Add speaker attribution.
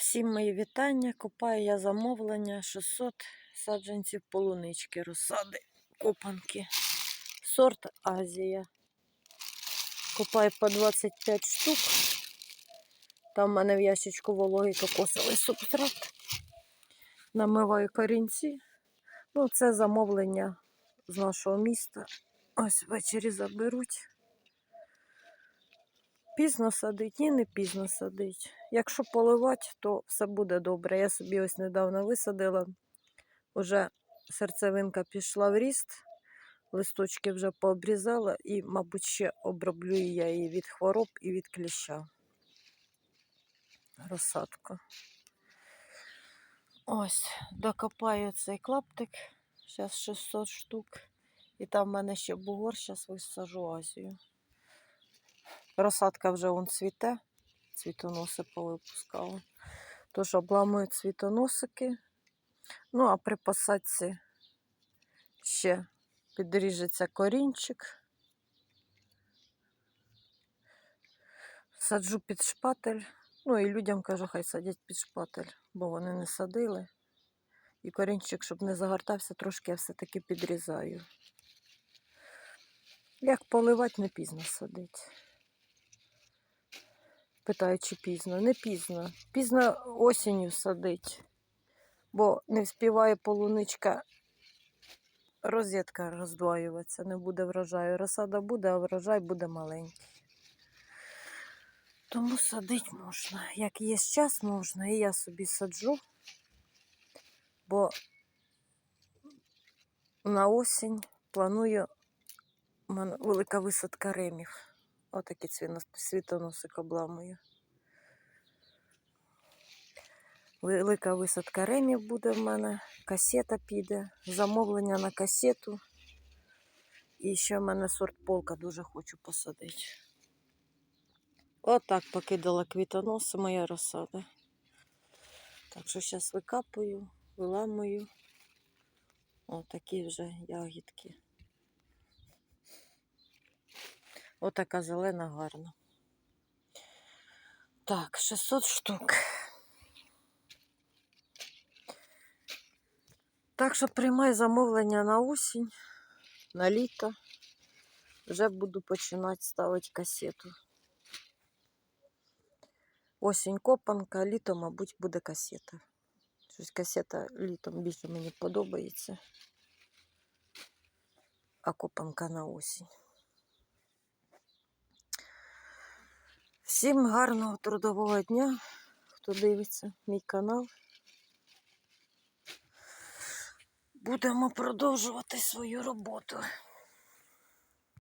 Speaker 1: Всім мої вітання. Копаю я замовлення 600 саджанців полунички, розсади, копанки. Сорт Азія. Копаю по 25 штук. Там в мене в ящичку вологий кокосовий субстрат. Намиваю корінці. Ну, це замовлення з нашого міста. Ось ввечері заберуть. Пізно садить, ні, не пізно садить. Якщо поливати, то все буде добре. Я собі ось недавно висадила. Уже серцевинка пішла в ріст, листочки вже пообрізала і, мабуть, ще оброблю я її від хвороб і від кліща. Розсадку. Ось, докопаю цей клаптик. Зараз 600 штук. І там в мене ще бугор, зараз висаджу Азію. Розсадка вже вон цвіте, цвітоноси повипускала. Тож обламують цвітоносики. Ну, а при посадці ще підріжеться корінчик. Саджу під шпатель. Ну і людям кажу, хай садять під шпатель, бо вони не садили. І корінчик, щоб не загортався, трошки я все-таки підрізаю. Як поливати, не пізно садить. Питаю, чи пізно. Не пізно. Пізно осінню садить, бо не вспіває полуничка розетка роздвоюватися, не буде врожаю. Розсада буде, а врожай буде маленький. Тому садити можна. Як є час, можна, і я собі саджу, бо на осінь планую велика висадка ремів. Отакі світоносик обламую. Велика висадка ремів буде в мене, касета піде, замовлення на касету. І ще в мене сорт полка дуже хочу посадити. Отак покидала квітоноси моя розсада. Так що зараз викапую, виламую. Отакі вже ягідки. Отака зелена гарна. Так, 600 штук. Так що приймай замовлення на осінь, на літо. Вже буду починати ставити касету. Осінь копанка, літо, мабуть, буде касета. Щось касета літом більше мені подобається. А копанка на осінь. Всім гарного трудового дня, хто дивиться мій канал. Будемо продовжувати свою роботу.